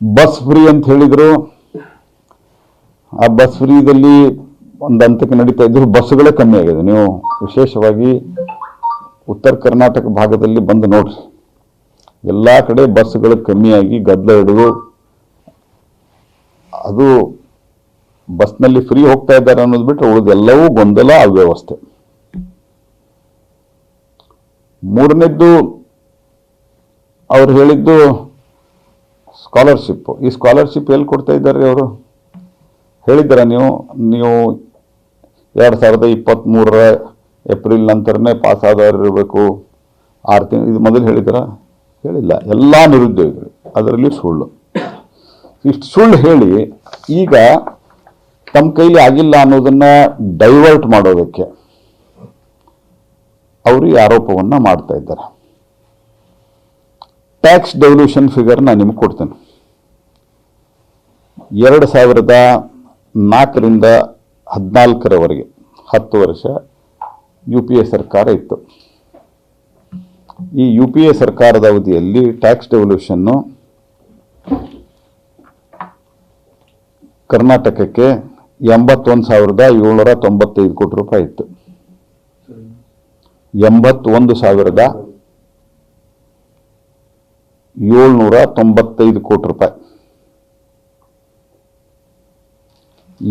Bus free ಅಂತ ಹೇಳಿದ್ರು. ಆ ಬಸ್ ಫ್ರೀದಲ್ಲಿ ಒಂದು ಹಂತಕ್ಕೆ ನಡೀತಾ ಇದ್ರು. ಬಸ್ಗಳೇ ಕಮ್ಮಿ ಆಗಿದೆ. ನೀವು ವಿಶೇಷವಾಗಿ ಉತ್ತರ ಕರ್ನಾಟಕ ಭಾಗದಲ್ಲಿ ಬಂದು ನೋಡ್ರಿ. ಎಲ್ಲ ಕಡೆ ಬಸ್ಗಳು ಕಮ್ಮಿಯಾಗಿ ಗದ್ದಲ ಹಿಡಿದು ಅದು ಬಸ್ನಲ್ಲಿ ಫ್ರೀ ಹೋಗ್ತಾ ಇದ್ದಾರೆ ಅನ್ನೋದು ಬಿಟ್ಟರೆ ಉಳಿದೆಲ್ಲವೂ ಗೊಂದಲ ಅವ್ಯವಸ್ಥೆ ಮೂರನೇದ್ದು ಅವ್ರು ಹೇಳಿದ್ದು ಸ್ಕಾಲರ್ಶಿಪ್. ಈ ಸ್ಕಾಲರ್ಶಿಪ್ ಎಲ್ಲಿ ಕೊಡ್ತಾ ಇದ್ದಾರೆ ಅವರು? ಹೇಳಿದ್ದೀರಾ ನೀವು? ನೀವು ಎರಡು ಸಾವಿರದ ಇಪ್ಪತ್ತ್ಮೂರರ ಏಪ್ರಿಲ್ ನಂತರನೇ ಪಾಸ್ ಇರಬೇಕು ಆರು ತಿಂಗಳು ಇದು ಮೊದಲು ಹೇಳಿದ್ದೀರಾ? ಹೇಳಿಲ್ಲ. ಎಲ್ಲ ನಿರುದ್ಯೋಗಿಗಳು. ಅದರಲ್ಲಿ ಸುಳ್ಳು. ಇಷ್ಟು ಸುಳ್ಳು ಹೇಳಿ ಈಗ ತಮ್ಮ ಕೈಲಿ ಆಗಿಲ್ಲ ಅನ್ನೋದನ್ನ ಡೈವರ್ಟ್ ಮಾಡೋದಕ್ಕೆ ಅವರು ಈ ಆರೋಪವನ್ನ ಮಾಡ್ತಾ ಇದ್ದಾರೆ. ಟ್ಯಾಕ್ಸ್ ಡೆವಲ್ಯೂಷನ್ ಫಿಗರ್ ನಾನು ನಿಮಗೆ ಕೊಡ್ತೇನೆ. ಎರಡು ಸಾವಿರದ ನಾಲ್ಕರಿಂದ ಹದಿನಾಲ್ಕರವರೆಗೆ ಹತ್ತು ವರ್ಷ ಯು ಪಿ ಎ ಸರ್ಕಾರ ಇತ್ತು. ಈ ಯು ಪಿ ಎ ಸರ್ಕಾರದ ಅವಧಿಯಲ್ಲಿ ಟ್ಯಾಕ್ಸ್ ಡೆವಲ್ಯೂಷನ್ನು ಕರ್ನಾಟಕಕ್ಕೆ ಎಂಬತ್ತೊಂದು ಸಾವಿರದ ಏಳ್ನೂರ ತೊಂಬತ್ತೈದು ಕೋಟಿ ರೂಪಾಯಿ ಇತ್ತು. ಎಂಬತ್ತೊಂದು ಸಾವಿರದ ಏಳ್ನೂರ ತೊಂಬತ್ತೈದು ಕೋಟಿ ರೂಪಾಯಿ.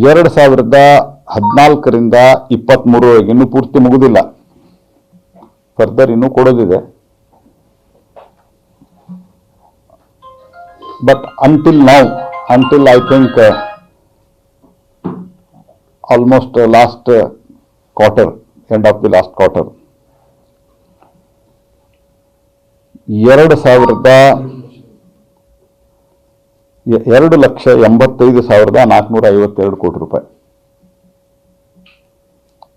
ಎರಡು ಸಾವಿರದ ಹದಿನಾಲ್ಕರಿಂದ ಇಪ್ಪತ್ತ್ಮೂರವರೆಗೆ ಇನ್ನೂ ಪೂರ್ತಿ ಮುಗುದಿಲ್ಲ. ಫರ್ದರ್ ಇನ್ನೂ ಕೊಡೋದಿದೆ. But until now until I think almost last quarter end of the last quarter ಎರಡು ಸಾವಿರದ ಎರಡು ಲಕ್ಷ ಎಂಬತ್ತೈದು ಸಾವಿರದ ನಾಲ್ಕುನೂರ ಐವತ್ತೆರಡು ಕೋಟಿ ರೂಪಾಯಿ.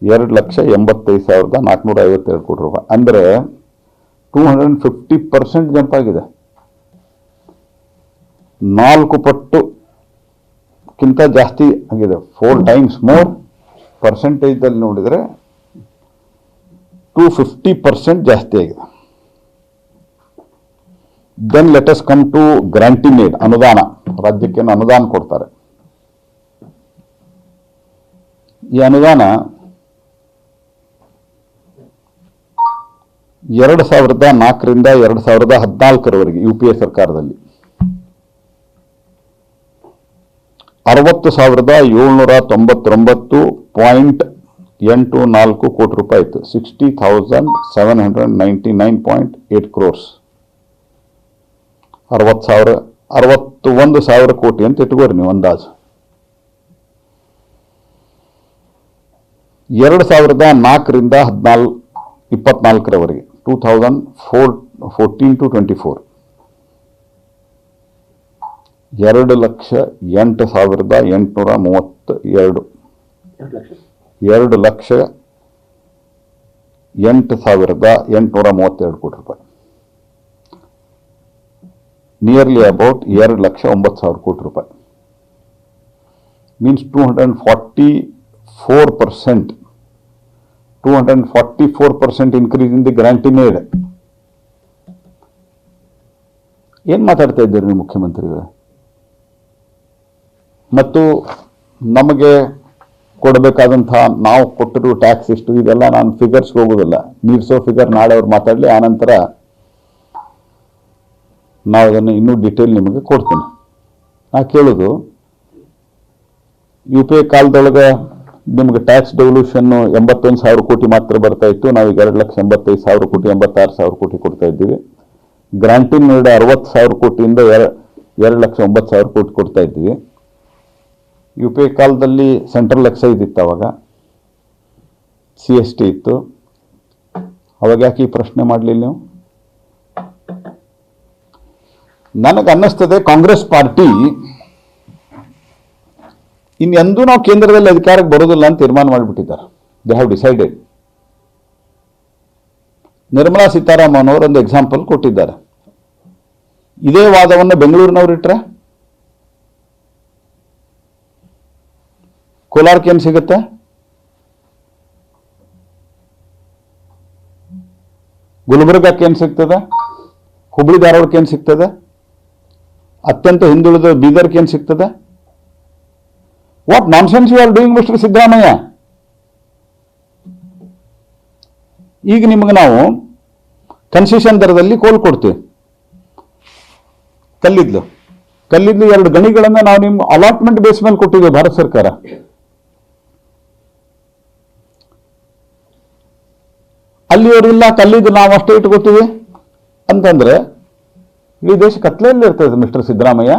ಎರಡು ಲಕ್ಷ ಎಂಬತ್ತೈದು ಸಾವಿರದ ನಾಲ್ಕುನೂರ ಐವತ್ತೆರಡು ಕೋಟಿ ರೂಪಾಯಿ. ಅಂದರೆ two hundred fifty percent jump ಆಗಿದೆ. ನಾಲ್ಕು ಪಟ್ಟುಕ್ಕಿಂತ ಜಾಸ್ತಿ ಆಗಿದೆ. ಫೋರ್ ಟೈಮ್ಸ್ ಮೋರ್ ಪರ್ಸೆಂಟೇಜಲ್ಲಿ ನೋಡಿದರೆ ಟೂ ಫಿಫ್ಟಿ ಪರ್ಸೆಂಟ್ ಜಾಸ್ತಿ ಆಗಿದೆ. Then let's come to grant in aid ಅನುದಾನ ರಾಜ್ಯಕ್ಕೆ ಅನುದಾನ ಕೊಡ್ತಾರೆ ಈ ಅನುದಾನ ಎರಡು ಸಾವಿರದ ನಾಲ್ಕರಿಂದ ಎರಡು ಸಾವಿರದ ಹದಿನಾಲ್ಕರವರೆಗೆ ಯು ಪಿ ಎ ಸರ್ಕಾರದಲ್ಲಿ. ಅರವತ್ತು ಸಾವಿರದ ಏಳ್ನೂರ ತೊಂಬತ್ತೊಂಬತ್ತು ಪಾಯಿಂಟ್ ಎಂಟು ನಾಲ್ಕು ಕೋಟಿ ರೂಪಾಯಿ ಇತ್ತು. Sixty thousand seven hundred ninety nine point eight crores ಅರವತ್ತು ಸಾವಿರ ಅರವತ್ತು ಒಂದು ಸಾವಿರ ಕೋಟಿ ಅಂತ ಇಟ್ಕೋರಿ ನೀವು ಅಂದಾಜು. ಎರಡು ಸಾವಿರದ ನಾಲ್ಕರಿಂದ ಹದಿನಾಲ್ ಇಪ್ಪತ್ನಾಲ್ಕರವರೆಗೆ two thousand four fourteen to twenty four ಎರಡು ಲಕ್ಷ ಎಂಟು ಸಾವಿರದ ಎಂಟುನೂರ ಮೂವತ್ತ ಎರಡು ಎರಡು ಲಕ್ಷ? ಎರಡು ಲಕ್ಷ ಎಂಟು ಸಾವಿರದ ಎಂಟುನೂರ ಮೂವತ್ತೆರಡು ಕೋಟಿ ರೂಪಾಯಿ. ನಿಯರ್ಲಿ ಅಬೌಟ್ ಎರಡು ಲಕ್ಷ ಒಂಬತ್ತು ಸಾವಿರ ಕೋಟಿ ರೂಪಾಯಿ. Means two hundred forty four percent two hundred forty four percent increase in the grant made ಏನ್ ಮಾತಾಡ್ತಾ ಇದ್ದೀರಿ ನೀವು ಮುಖ್ಯಮಂತ್ರಿಗಳೇ? ಮತ್ತು ನಮಗೆ ಕೊಡಬೇಕಾದಂತಹ ನಾವು ಕೊಟ್ಟಿರೋ ಟ್ಯಾಕ್ಸ್ ಎಷ್ಟು? ಇದೆಲ್ಲ ನಾನು ಫಿಗರ್ಸ್ಗೆ ಹೋಗೋದಿಲ್ಲ. ನೀರ್ಸೋ ಫಿಗರ್ ನಾಳೆ ಅವ್ರು ಮಾತಾಡಲಿ, ಆನಂತರ ನಾವು ಅದನ್ನು ಇನ್ನೂ ಡಿಟೇಲ್ ನಿಮಗೆ ಕೊಡ್ತೀನಿ. ನಾ ಕೇಳೋದು ಯು ಪಿ ಐ ಕಾಲದೊಳಗೆ ನಿಮಗೆ ಟ್ಯಾಕ್ಸ್ ಡೆವಲ್ಯೂಷನ್ನು ಎಂಬತ್ತೊಂದು ಸಾವಿರ ಕೋಟಿ ಮಾತ್ರ ಬರ್ತಾ ಇತ್ತು. ನಾವೀಗ ಎರಡು ಲಕ್ಷ ಎಂಬತ್ತೈದು ಸಾವಿರ ಕೋಟಿ, ಎಂಬತ್ತಾರು ಸಾವಿರ ಕೋಟಿ ಕೊಡ್ತಾ ಇದ್ದೀವಿ. ಗ್ರಾಂಟಿನ್ ನೀಡ ಅರವತ್ತು ಸಾವಿರ ಕೋಟಿಯಿಂದ ಎರ- ಎರಡು ಲಕ್ಷ ಒಂಬತ್ತು ಸಾವಿರ ಕೋಟಿ ಕೊಡ್ತಾ ಇದ್ದೀವಿ. ಯು ಪಿ ಐ ಕಾಲದಲ್ಲಿ ಸೆಂಟ್ರಲ್ ಎಕ್ಸೈಸ್ ಇತ್ತು ಅವಾಗ. ಸಿ ಎಸ್ ಟಿ ಇತ್ತು. ಅವಾಗ ಯಾಕೆ ಈ ಪ್ರಶ್ನೆ ಮಾಡಲಿಲ್ಲ ನೀವು? ನನಗೆ ಅನ್ನಿಸ್ತದೆ ಕಾಂಗ್ರೆಸ್ ಪಾರ್ಟಿ. ಇನ್ನೆಂದೂ ನಾವು ಕೇಂದ್ರದಲ್ಲಿ ಅಧಿಕಾರಕ್ಕೆ ಬರೋದಿಲ್ಲ ಅಂತ ತೀರ್ಮಾನ ಮಾಡಿಬಿಟ್ಟಿದ್ದಾರೆ. They have decided Nirmala Sitharaman ಅವರು ಒಂದು ಎಕ್ಸಾಂಪಲ್ ಕೊಟ್ಟಿದ್ದಾರೆ. ಇದೇ ವಾದವನ್ನು ಬೆಂಗಳೂರಿನವರು ಇಟ್ಟರೆ ಕೋಲಾರಕ್ಕೆ ಏನು ಸಿಗುತ್ತೆ? ಗುಲ್ಬರ್ಗಕ್ಕೆ ಏನು ಸಿಗ್ತದೆ? ಹುಬ್ಳಿ ಧಾರವಾಡಕ್ಕೆ ಏನು ಸಿಗ್ತದೆ? ಅತ್ಯಂತ ಹಿಂದುಳಿದ ಬೀದರ್ಗೆ ಏನು ಸಿಗ್ತದೆ? What nonsense you are doing mister Siddaramaiah ಈಗ ನಿಮಗೆ ನಾವು ಕನ್ಸೆಷನ್ ದರದಲ್ಲಿ ಕೋಲ್ ಕೊಡ್ತೀವಿ. ಕಲ್ಲಿದ್ಲು. ಕಲ್ಲಿದ್ಲು ಎರಡು ಗಣಿಗಳನ್ನು ನಾವು ನಿಮ್ಮ ಅಲಾಟ್ಮೆಂಟ್ ಬೇಸ್ ಮೇಲೆ ಕೊಟ್ಟಿದ್ದೇವೆ ಭಾರತ ಸರ್ಕಾರ. ಅಲ್ಲಿಯವರೆಲ್ಲ ಕಲ್ಲಿದ್ದು ನಾವು ಅಷ್ಟೇ ಇಟ್ಕೋತೀವಿ. ಅಂತಂದ್ರೆ ಈ ದೇಶ ಕತ್ಲೆಯಲ್ಲಿ ಇರ್ತದೆ ಮಿಸ್ಟರ್ ಸಿದ್ದರಾಮಯ್ಯ?